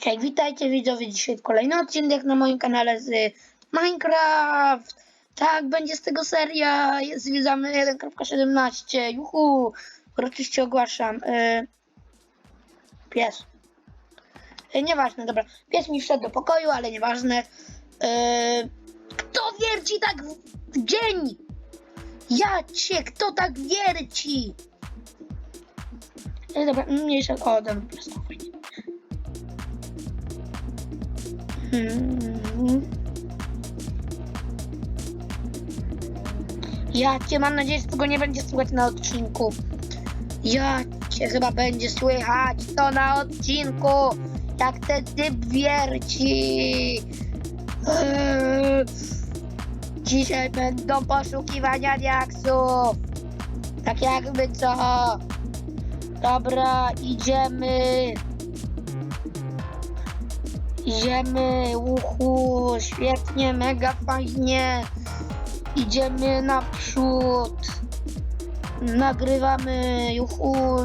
Hej, witajcie widzowie dzisiaj kolejny odcinek na moim kanale z Minecraft. Tak, będzie z tego seria, zwiedzamy 1.17, juhu, uroczyście ogłaszam. Y... Pies. Y, nieważne, dobra, pies mi wszedł do pokoju, ale nieważne. Y... Kto wierci tak w, dzień? Ja cię, kto tak wierci? Y, dobra, mniejsza, o, dobra, fajnie. Mhm. Ja cię mam nadzieję, że tego nie będzie słychać na odcinku. Ja cię chyba będzie słychać to na odcinku. Jak ten typ wierci. Eee. Dzisiaj będą poszukiwania diaksów. Tak jakby co. Dobra, idziemy. Idziemy, uhu, świetnie, mega fajnie. Idziemy naprzód. Nagrywamy,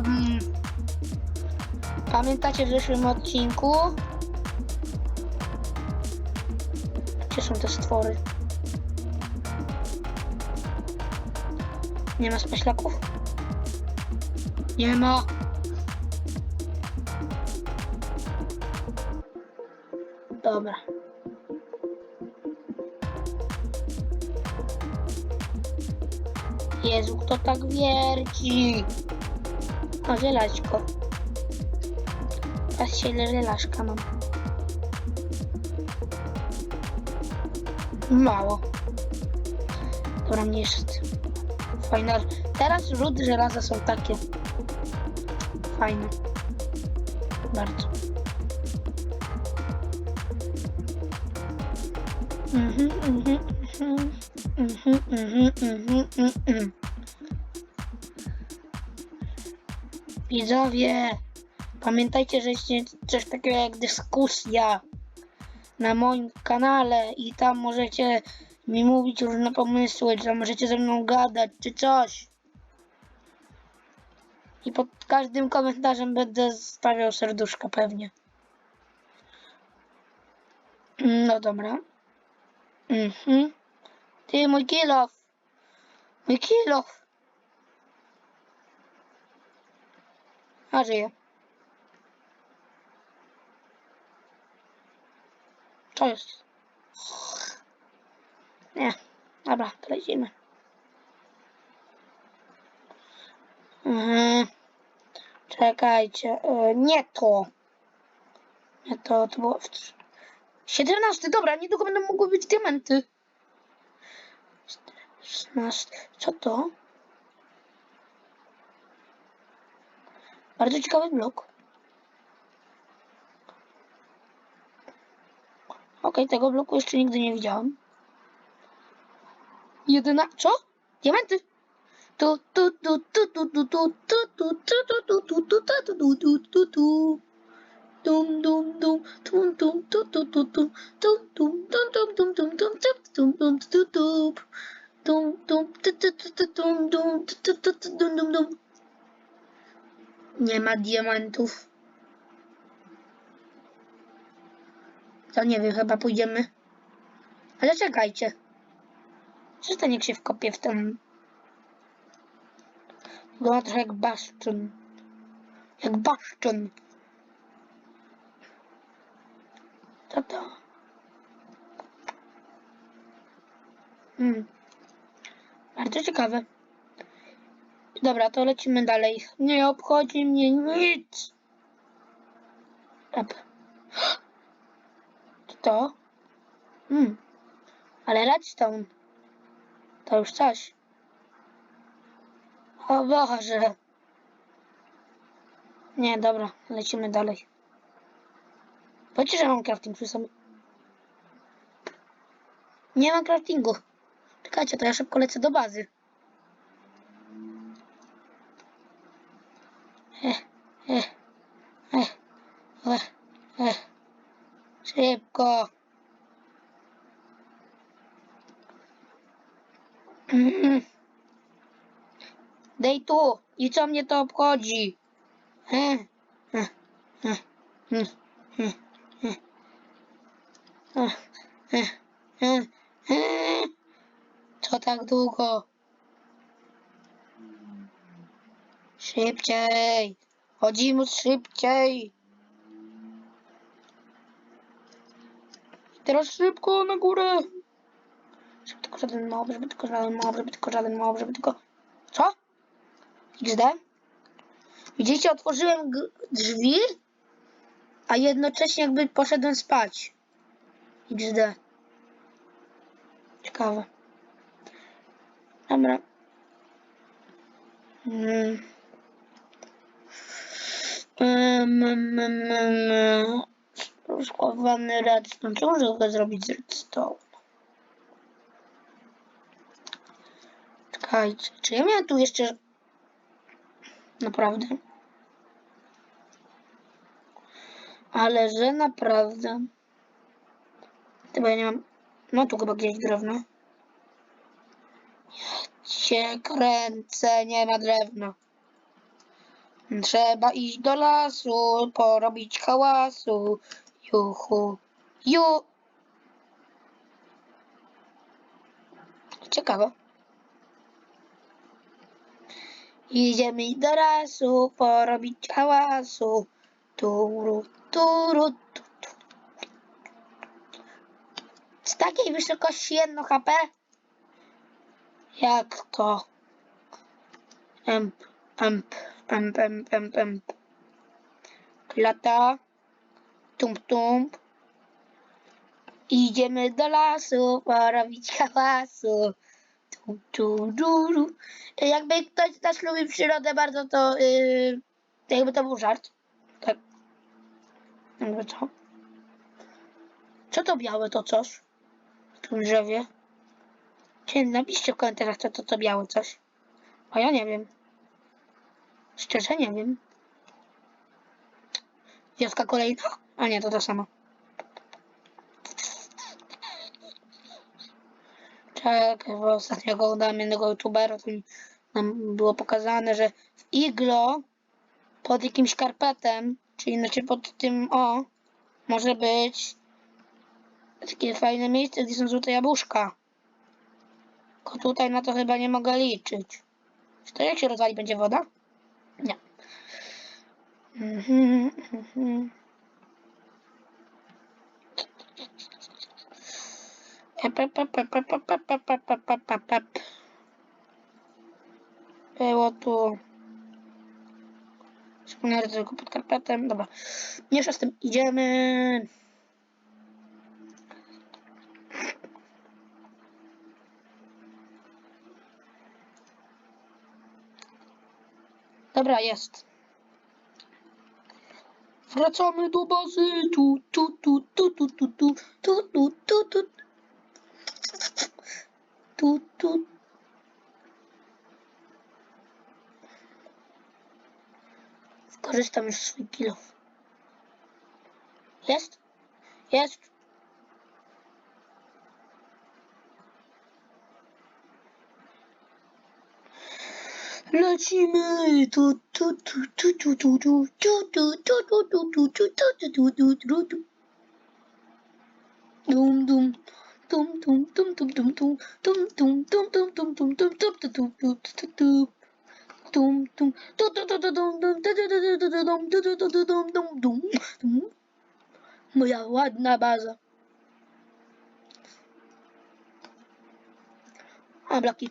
mm. Pamiętacie w zeszłym odcinku? Gdzie są te stwory? Nie ma spaślaków? Nie ma. Dobra. Jezu, kto tak wierci? O, żelaźko. Teraz się żelażka mam. Mało. Dobra, mniejsza z tym. Fajne. Teraz rudy żelaza są takie. Fajne. Bardzo. Widzowie, pamiętajcie, że jest coś takiego jak dyskusja na moim kanale i tam możecie mi mówić różne pomysły, czy tam możecie ze mną gadać, czy coś. I pod każdym komentarzem będę stawiał serduszko pewnie. No dobra. Mhm. Ty, mój kilof. Mój kilof. A, żyje. Co jest? Nie. Dobra, to lecimy. Mhm. Czekajcie. e, Nie to. Nie to, to było... w 17, dobra, niedługo będą mogły być diamenty. 16, co to? Bardzo ciekawy blok. Okej, tego bloku jeszcze nigdy nie widziałem. Jedyna... Co? Diamenty! Tu, tu, tu, tu, tu, tu, tu, tu, tu, tu, tu, tu, tu, tu, tu, tu, tu, tu, tu. Dum dum dum tum tum tu tu tu tu tum tum tum tum tum tum tum tum tum tum tu tu tum tum tu tu tu tu tum dum tu tu tu tu dum dum dum Nie ma diamentów. To nie wiem, chyba pójdziemy. Ale czekajcie. Przestań jak się wkopię w ten... Wygląda trochę jak baszczyn. Jak baszczyn. Co to? Hmm. Bardzo ciekawe. Dobra, to lecimy dalej. Nie obchodzi mnie nic. Ep. Co to? Hmm. Ale redstone. To już coś. O Boże. Nie, dobra, lecimy dalej. Powiedzcie, że mam crafting przy sobie. Nie mam craftingu. Czekajcie, to ja szybko lecę do bazy. Eh, eh, eh, eh, eh. Szybko. Mhm. Dej tu. I co mnie to obchodzi? Hmm. Ech, ech, ech, ech. Co tak długo? Szybciej! Chodzimy szybciej! Teraz szybko na górę! Żeby tylko żaden mob, żeby tylko żaden mob, żeby tylko żaden mob, żeby tylko... Co? XD? Widzicie, otworzyłem drzwi, a jednocześnie jakby poszedłem spać. XD. Ciekawe. Dobra. Mm. Um, um, redstone. Czemu mogę go zrobić z redstone? Czekajcie. Czy ja miałem tu jeszcze... Naprawdę? Ale że naprawdę... Chyba ja nie mam... No tu chyba gdzieś drewno. Ja cię kręcę, nie ma drewna. Trzeba iść do lasu, porobić hałasu. Juchu. Ju. Ciekawe. Idziemy do lasu, porobić hałasu. Turu, turu, tu, tu. Z takiej wysokości jedno HP? Jak to? Emp, emp, emp, emp, emp, emp. Klata. Tump, tump. Idziemy do lasu, porobić hałasu. Tu, tu, tu, tu. Jakby ktoś z nas lubi przyrodę bardzo, to yy, jakby to był żart. Tak. Jakby co? Co to białe to coś? Tym drzewie? Cię napiszcie w komentarzach, to, to białe coś. A ja nie wiem. Szczerze nie wiem. Wioska kolejna? A nie, to to samo. Czekaj, bo ostatnio oglądałem jednego youtubera, to nam było pokazane, że w iglo pod jakimś karpetem, czyli znaczy pod tym o, może być takie fajne miejsce, gdzie są złote jabłuszka. Tylko tutaj na to chyba nie mogę liczyć. Czy to jak się rozwali będzie woda? Nie. Mhm, mhm. Było tu. Wspomniałem tylko pod karpetem. Dobra. Mniejsza z tym idziemy. Dobra, jest. Wracamy do bazy. Tu, tu, tu, tu, tu, tu, tu, tu, tu, tu, tu. Tu, tu. Korzystam już z swój kilof. Jest? Jest. Lecimy! Tu, tu, tu, tu, tu, tu, tu, tu, tu, tu, tu, tu, tu, tu, tu, tu, tu, tu, tu. Dum, dum. Dum, dum, dum, dum, dum, dum. Dum, dum, dum, dum, dum, dum, dum, dum, dum, dum, dum, dum, dum. Dum, dum. Du, du, du, du, dum, dum, du, du, du, du, du, du, dum, du, du, du, du, dum, dum, dum, dum. Moja ładna baza. A, bloki.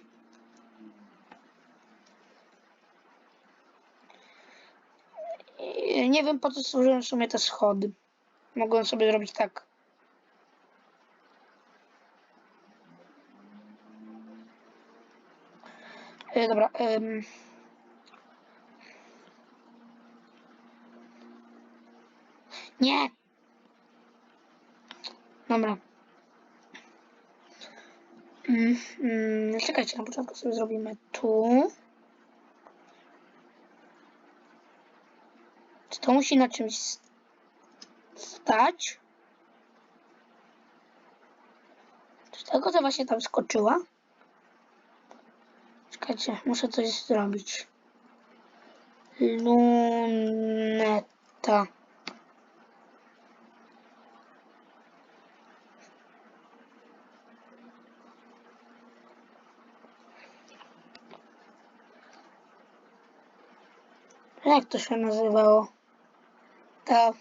I Nie wiem po co służą w sumie te schody. Mogłem sobie zrobić tak. E, dobra. Nie. Dobra. Mm, mm, czekajcie, na początku sobie zrobimy tu. To musi na czymś stać. Czy tego to właśnie tam skoczyła? Czekajcie, muszę coś zrobić. Luneta. Jak to się nazywało? To...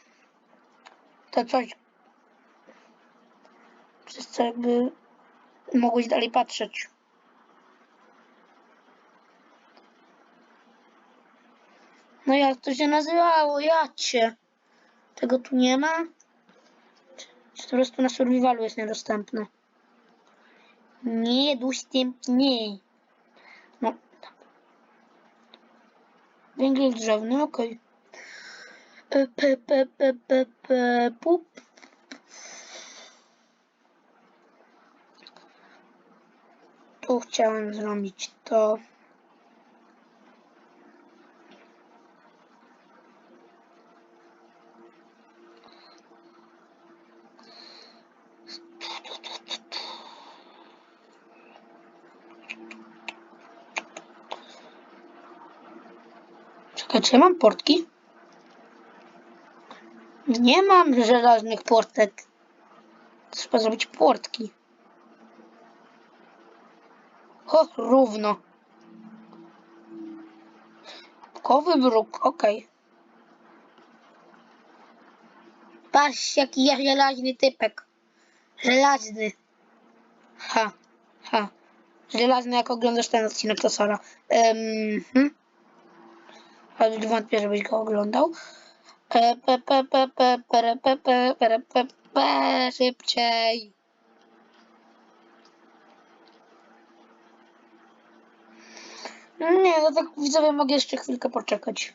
To coś... Przez co jakby... Mogłeś dalej patrzeć. No jak to się nazywało? Jacie. Tego tu nie ma? Czy, czy po prostu na survivalu jest niedostępne? Niedostępnie. No. Węgiel drzewny, okej. E, P. Tu chciałem zrobić to. Czekaj, czy ja mam portki? Nie mam żelaznych portek. Trzeba zrobić portki. O, równo. Kowy bruk, okej. Patrz, jaki ja żelazny typek. Żelazny. Ha, ha. Żelazny, jak oglądasz ten odcinek, to Sara. Um, hmm? Ale wątpię, żebyś go oglądał. Szybciej. Nie, no tak widzowie mogę jeszcze chwilkę poczekać.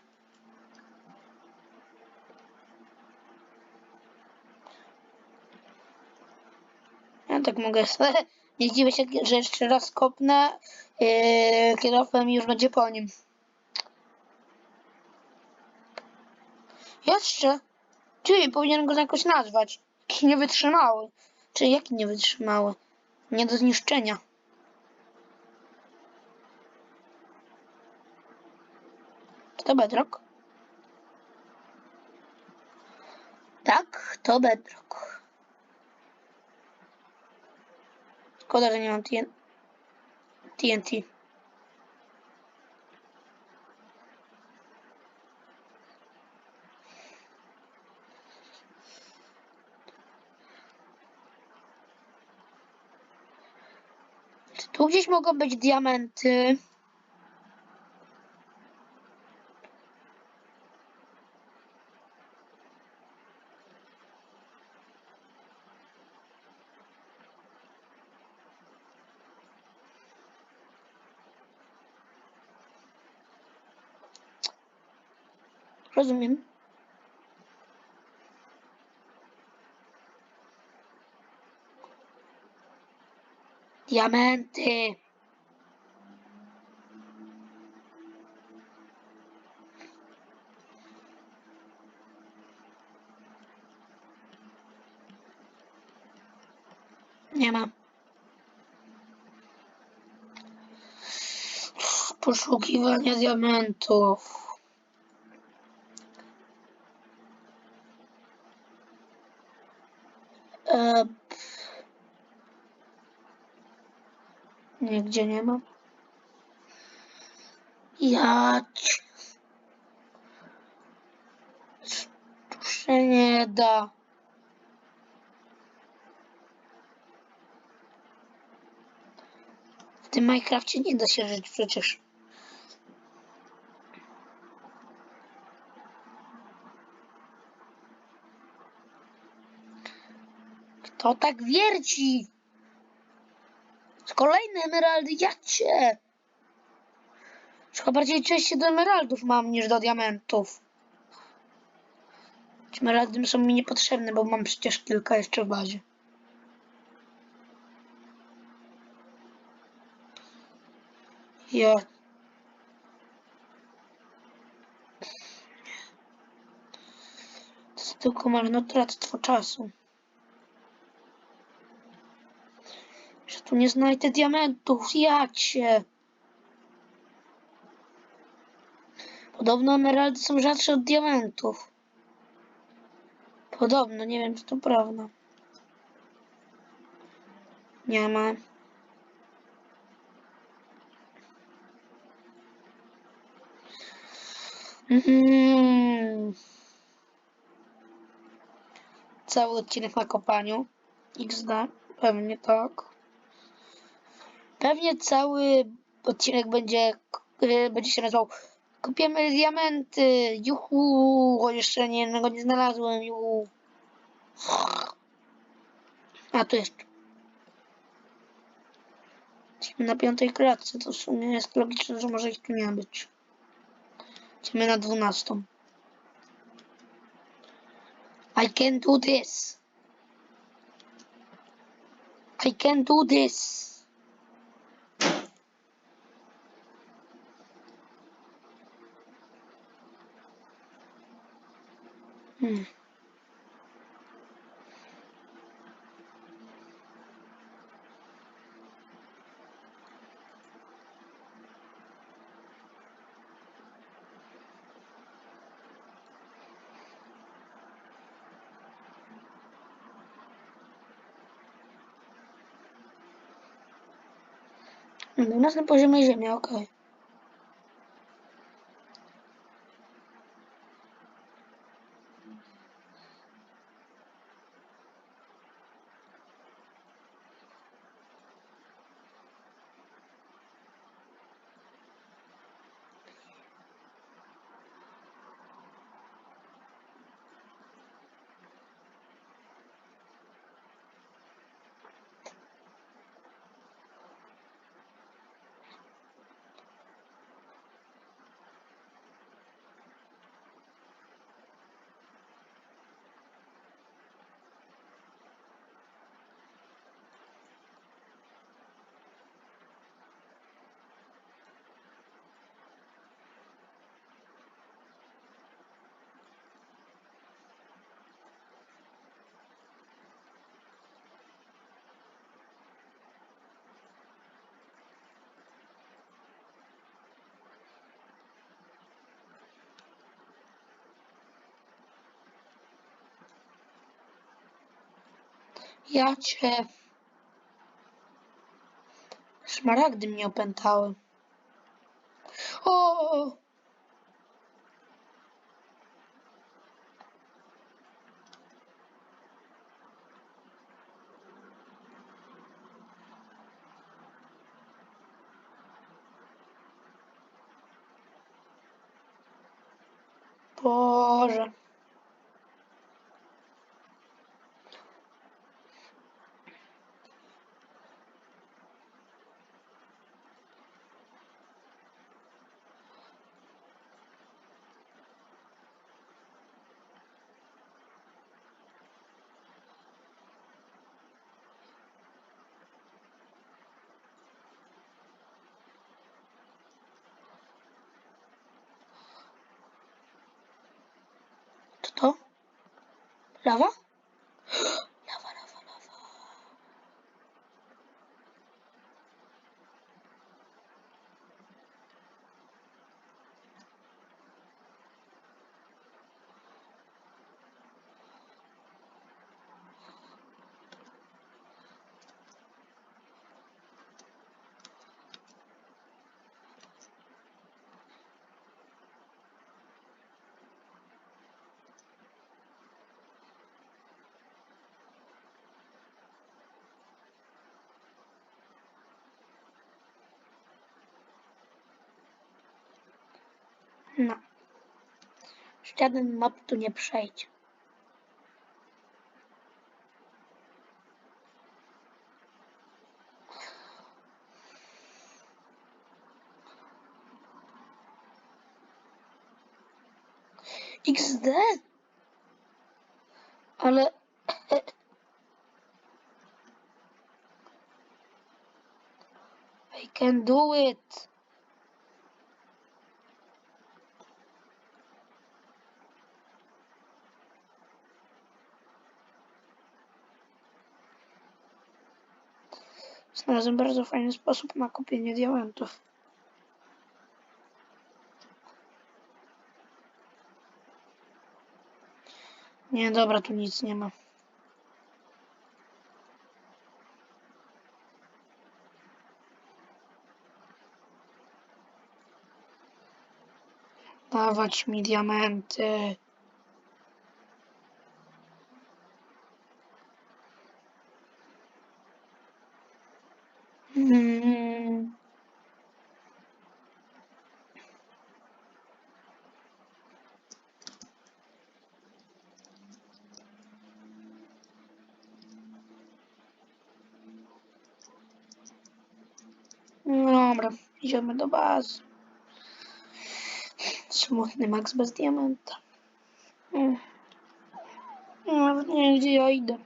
Ja tak mogę. Nie zdziwię się, że jeszcze raz kopnę yy, kierowcem i już będzie po nim. Jeszcze? Ty, powinien go jakoś nazwać. Jaki niewytrzymały. Czy jaki niewytrzymały? Nie do zniszczenia. To bedrock? Tak, to bedrock. Szkoda, że nie mam TN TNT. Tu gdzieś mogą być diamenty? Rozumiem. Diamenty. Nie ma. Poszukiwania diamentów. E, Nigdzie nie ma. Jać. Tu się nie da. W tym Minecrafcie nie da się żyć przecież. Kto tak wierci? Z kolejne emeraldy, ja cię! Chyba bardziej częściej do emeraldów mam niż do diamentów. Emeraldy są mi niepotrzebne, bo mam przecież kilka jeszcze w bazie. Ja. To jest tylko marnotrawstwo czasu. Tu nie znajdę diamentów, ja cię. Podobno emeraldy są rzadsze od diamentów. Podobno, nie wiem czy to prawda. Nie ma. Mm. Cały odcinek na kopaniu. XD. Pewnie tak. Pewnie cały odcinek będzie, y, będzie się nazywał Kopiemy diamenty. Juhu. Jeszcze nie jednego nie znalazłem. Juhu. A tu jest. Idziemy na piątej klatce. To w sumie jest logiczne, że może ich tu nie być. Idziemy na dwunastą. I can do this. I can do this. Hmm. Na 12 poziomie ziemia, okej. Ja cię. Szmaragdy mnie opętały. O! Boże. Co to? Żaden mob tu nie przejdzie. XD? Ale... I can do it. Znalazłem bardzo fajny sposób na kupienie diamentów. Nie, dobra, tu nic nie ma. Dawać mi diamenty. Mm. Dobra, idziemy do bazy. Smutny Max bez diamenta. Mm. Nawet nie wiem, gdzie ja idę.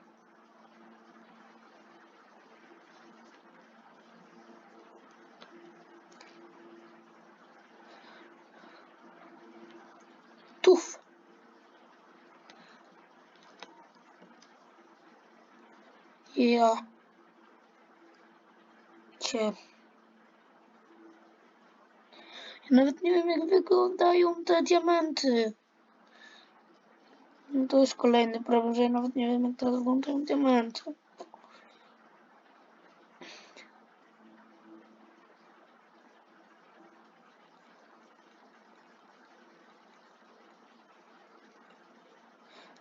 Tuf. Ja. Cię. Nawet nie wiem, jak wyglądają te diamenty. No to jest kolejny problem, że ja nawet nie wiem, jak teraz wyglądają diamenty.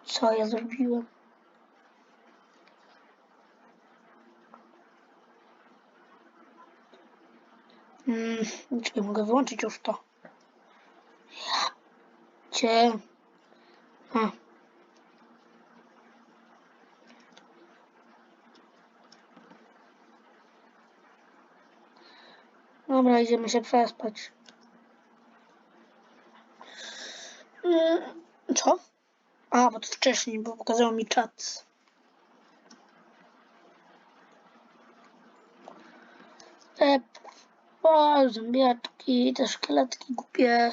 Co ja zrobiłem? Mm, czekaj, mogę wyłączyć już to. Cię. A. Dobra, idziemy się przespać. Mm, co? A, bo to wcześniej, bo pokazało mi czat. Te o, zombiaczki, te szkieletki głupie.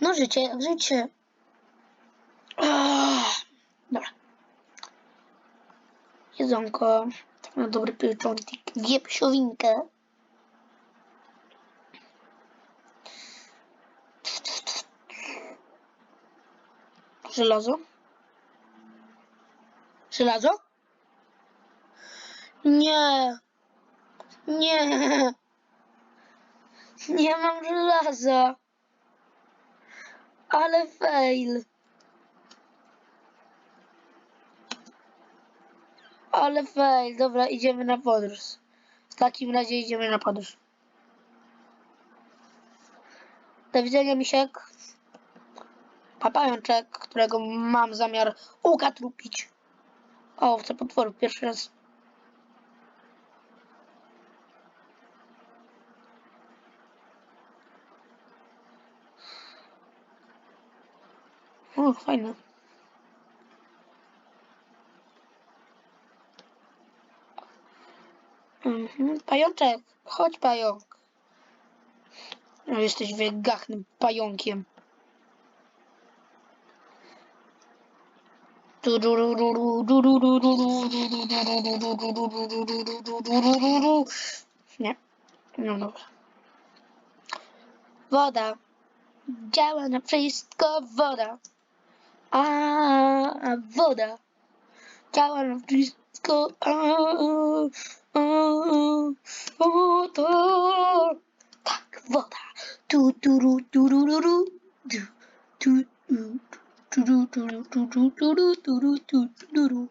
No życie, jak życie. Dobra. Jedzonko. Tak na dobry pieczontik. Wieprzowinkę. Żelazo. Żelazo? Nie. Nie. Nie mam żelaza. Ale fail. Ale fail. Dobra, idziemy na podróż. W takim razie idziemy na podróż. Do widzenia, misiek. Papajączek, którego mam zamiar ukatrupić. O, owce potworów, pierwszy raz. O, fajne. Mhm. Pajączek, chodź pająk. No, jesteś wielgachnym pająkiem. Nie, no dobra. Woda. Działa na wszystko woda. A, a woda. Działa na a, woda. Tak, woda. Tu, tu, ru, tu, ru, ru, ru. Tu, tu, ru, tu, ru, tu, ru, tu, tu, tu, ru, tu, ru, tu, tu, ru.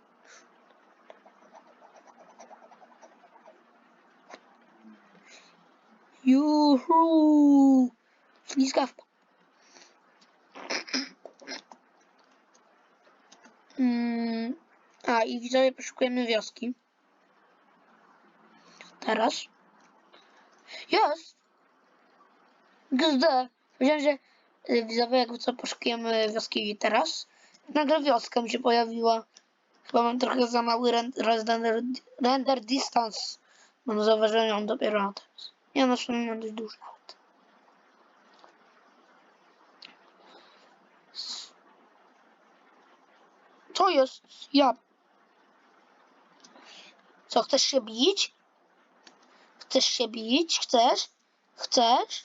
Juhu! Ślizgawka. Mm, a i widzowie poszukujemy wioski. Teraz. Jest! Gzd! Myślałem, że y, widzowie jakby co poszukujemy wioski teraz. Nagle wioska mi się pojawiła. Chyba mam trochę za mały ren- render, render distance. Mam zauważyłem ją dopiero teraz. Ja na sumie mam dość duży Co jest? Ja. Co, chcesz się bić? Chcesz się bić? Chcesz? Chcesz?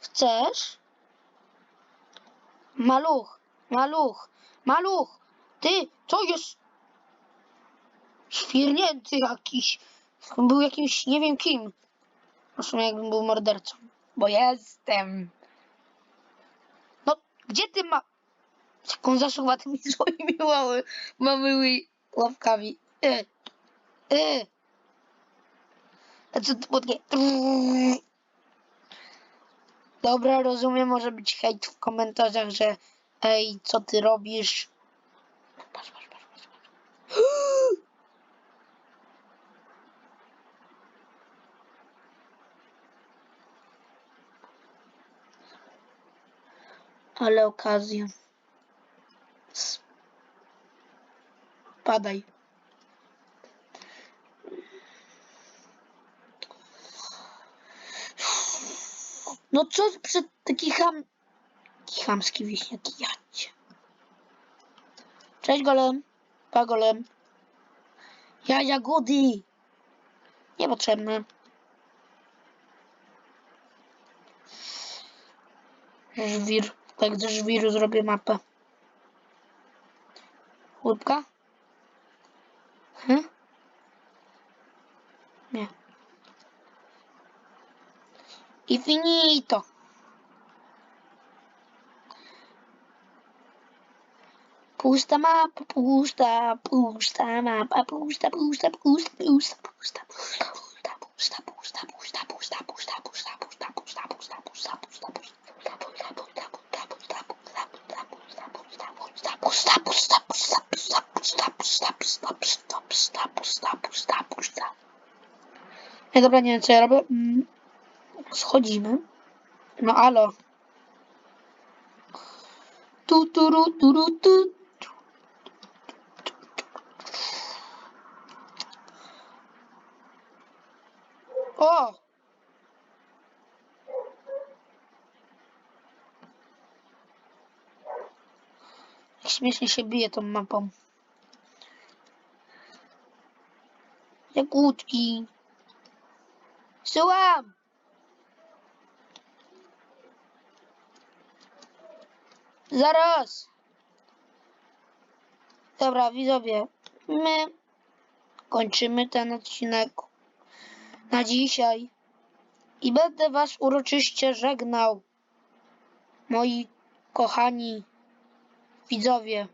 Chcesz? Maluch, maluch, maluch! Ty, co jest? Świrnięty jakiś. Był jakimś, nie wiem kim. W sumie jakbym był mordercą. Bo jestem. Gdzie ty ma... On zasuwa tymi swoimi mały, małymi łapkami. E, e. A co to takie... Dobra, rozumiem, może być hejt w komentarzach, że ej, co ty robisz? Patrz, patrz, patrz. patrz. Ale okazja. Spadaj. No co przed taki ham... Taki chamski jadcie. Cześć golem. Pa golem. Ja jagody. Niepotrzebne. Żwir. Tak ze żwiru zrobię mapę. Łódka? Hm? Nie. I finito. Pusta mapa, pusta, pusta mapa, pusta, pusta, pusta, pusta, pusta, pusta, pusta, pusta, pusta, pusta, pusta, pusta, pusta, pusta, pusta, pusta, pusta, Nie, dobra, nie wiem co ja robię. Mm, Schodzimy. No alo. Tu, turu, turu, tu. O! Śmiesznie się bije tą mapą. Jak łódki. Słucham! Zaraz! Dobra, widzowie, my kończymy ten odcinek na dzisiaj i będę was uroczyście żegnał, moi kochani widzowie.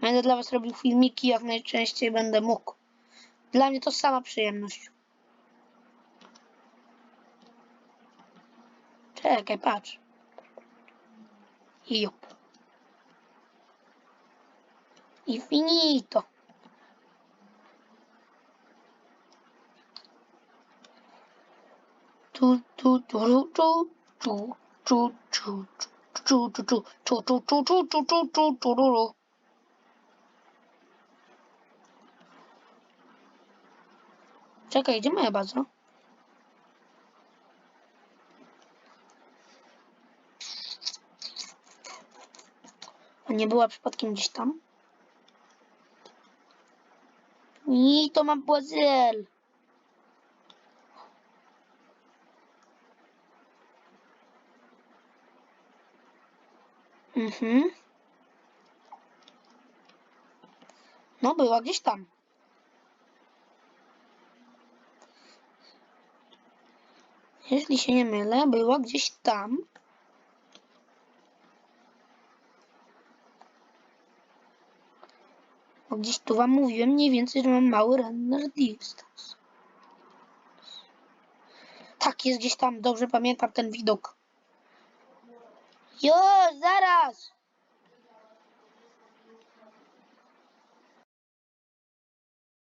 Będę dla was robił filmiki jak najczęściej będę mógł. Dla mnie to sama przyjemność. Czekaj, patrz. Jup. I finito. Tu, tu, tu, tu, tu, tu, tu, tu, tu, tu, tu, tu, tu, tu, tu, tu, tu, tu, tu, tu. Czekaj, gdzie moja baza? A nie była przypadkiem gdzieś tam? I to mam płazel. Mhm. No, była gdzieś tam. Jeśli się nie mylę, była gdzieś tam. Bo gdzieś tu wam mówiłem mniej więcej, że mam mały render distance. Tak, jest gdzieś tam, dobrze pamiętam ten widok. Yo, Zaraz!